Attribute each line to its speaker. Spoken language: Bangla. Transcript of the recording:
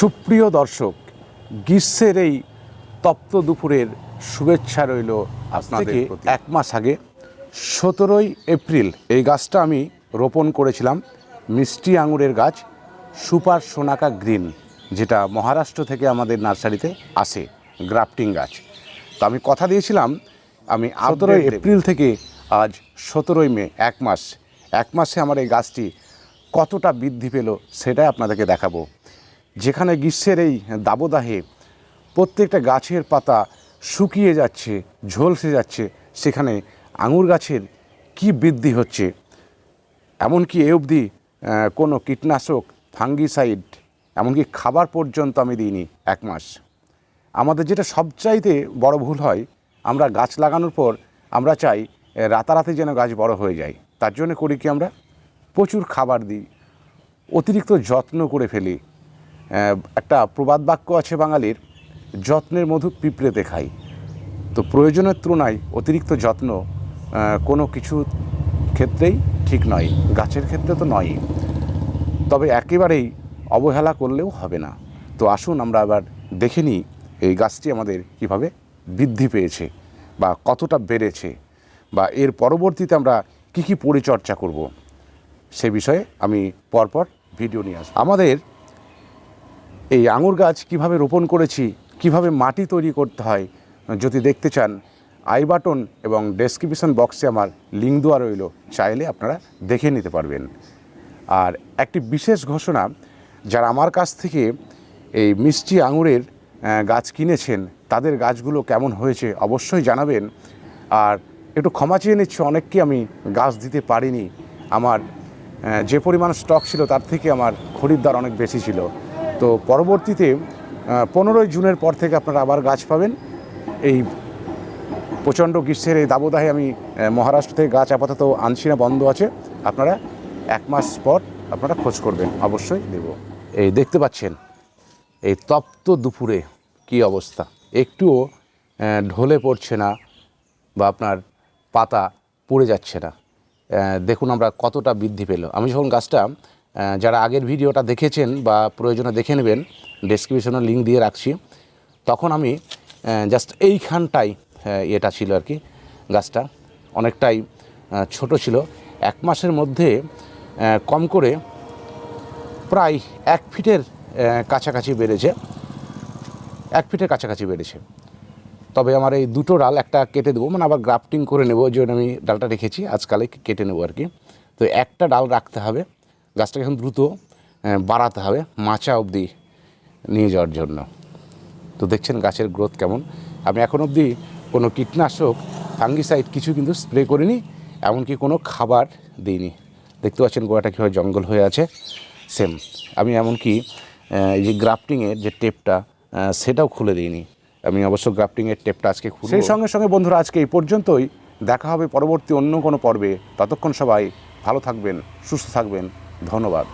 Speaker 1: সুপ্রিয় দর্শক গ্রীষ্মের এই তপ্ত দুপুরের শুভেচ্ছা রইল আপনাদের এক মাস আগে। সতেরোই এপ্রিল এই গাছটা আমি রোপণ করেছিলাম মিষ্টি আঙুরের গাছ সুপার সোনাকা গ্রিন যেটা মহারাষ্ট্র থেকে আমাদের নার্সারিতে আসে গ্রাফটিং গাছ। তো আমি কথা দিয়েছিলাম আমি সতেরোই এপ্রিল থেকে আজ সতেরোই মে এক মাস। এক মাসে আমার এই গাছটি কতটা বৃদ্ধি পেল সেটাই আপনাদেরকে দেখাবো। যেখানে গ্রীষ্মের এই দাবদাহে প্রত্যেকটা গাছের পাতা শুকিয়ে যাচ্ছে, ঝলসে যাচ্ছে, সেখানে আঙুর গাছের কি বৃদ্ধি হচ্ছে? এমনকি এ অবধি কোনো কীটনাশক, ফাঙ্গিসাইড, এমনকি খাবার পর্যন্ত আমি দিইনি এক মাস। আমাদের যেটা সবচাইতে বড় ভুল হয়, আমরা গাছ লাগানোর পর আমরা চাই রাতারাতি যেন গাছ বড় হয়ে যায়। তার জন্য করি কি আমরা? প্রচুর খাবার দিই, অতিরিক্ত যত্ন করে ফেলি একটা প্রবাদ বাক্য আছে বাঙালির, যত্নের মধু পিঁপড়েতে খাই তো প্রয়োজনের তুলনায় অতিরিক্ত যত্ন কোনো কিছু ক্ষেত্রেই ঠিক নয়, গাছের ক্ষেত্রে তো নয়ই। তবে একেবারেই অবহেলা করলেও হবে না। তো আসুন আমরা আবার দেখে নিই এই গাছটি আমাদের কীভাবে বৃদ্ধি পেয়েছে বা কতটা বেড়েছে বা এর পরবর্তীতে আমরা কি কি পরিচর্যা করব, সে বিষয়ে আমি পরপর ভিডিও নিয়ে আসব। আমাদের এই আঙুর গাছ কীভাবে রোপণ করেছি, কীভাবে মাটি তৈরি করতে হয়, যদি দেখতে চান, আই বাটন এবং ডেসক্রিপশন বক্সে আমার লিঙ্ক দেওয়া রইল, চাইলে আপনারা দেখে নিতে পারবেন। আর একটি বিশেষ ঘোষণা, যারা আমার কাছ থেকে এই মিষ্টি আঙুরের গাছ কিনেছেন, তাদের গাছগুলো কেমন হয়েছে অবশ্যই জানাবেন। আর একটু ক্ষমা চেয়ে নিচ্ছি, অনেককে আমি গাছ দিতে পারিনি। আমার যে পরিমাণ স্টক ছিল তার থেকে আমার খরিদ্দার অনেক বেশি ছিল। তো পরবর্তীতে পনেরোই জুনের পর থেকে আপনারা আবার গাছ পাবেন। এই প্রচণ্ড গ্রীষ্মের এই দাবদাহে আমি মহারাষ্ট্র থেকে গাছ আপাতত আনছি না, বন্ধ আছে। আপনারা এক মাস পর আপনারা খোঁজ করবেন, অবশ্যই দেব। এই দেখতে পাচ্ছেন, এই তপ্ত দুপুরে কি অবস্থা। একটুও ঢলে পড়ছে না বা আপনার পাতা পড়ে যাচ্ছে না। দেখুন আমরা কতটা বৃদ্ধি পেল। আমি যখন গাছটা যারা আগের ভিডিওটা দেখেছেন বা প্রয়োজনে দেখে নেবেন ডেসক্রিপশনে লিঙ্ক দিয়ে রাখছি। তখন আমি জাস্ট এইখানটাই এটা ছিল আর কি গাছটা। অনেকটাই ছোট ছিল। এক মাসের মধ্যে কম করে প্রায় এক ফিটের কাছাকাছি বেড়েছে। এক ফিটের কাছাকাছি বেড়েছে। তবে আমার এই দুটো ডাল একটা কেটে দেবো মানে আবার গ্রাফটিং করে নেব জন্য আমি ডালটা রেখেছি। আজকালে কেটে নেব আর কি। তো একটা ডাল রাখতে হবে। গাছটাকে এখন দ্রুত বাড়াতে হবে মাচা অবধি নিয়ে যাওয়ার জন্য। তো দেখছেন গাছের গ্রোথ কেমন। আমি এখন অবধি কোনো কীটনাশক ফাঙ্গিসাইড কিছু কিন্তু স্প্রে করিনি, এমনকি কোনো খাবার দিইনি। দেখতে পাচ্ছেন গোয়াটা কীভাবে জঙ্গল হয়ে আছে। সেম আমি এমনকি এই যে গ্রাফটিংয়ের যে টেপটা সেটাও খুলে দিইনি। আমি অবশ্য গ্রাফটিংয়ের টেপটা আজকে খুলে সেই সঙ্গে সঙ্গে বন্ধুরা, আজকে এই পর্যন্তই। দেখা হবে পরবর্তী অন্য কোনো পর্বে। ততক্ষণ সবাই ভালো থাকবেন, সুস্থ থাকবেন। ধন্যবাদ।